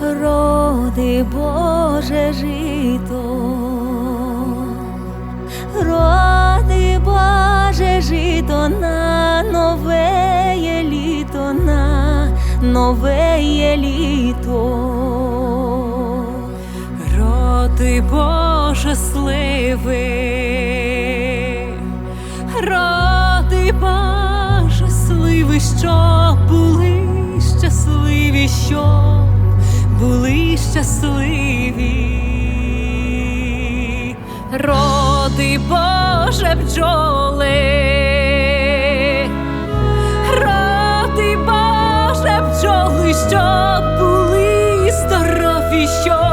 роди Боже жито, роди Боже жито на нове є літо, на нове є літо. Роди Боже сливи, роди Боже сливи, щоб були щасливі, щоб були щасливі, роди Боже бджоли, роди Боже бджоли, щоб були здорові. щоб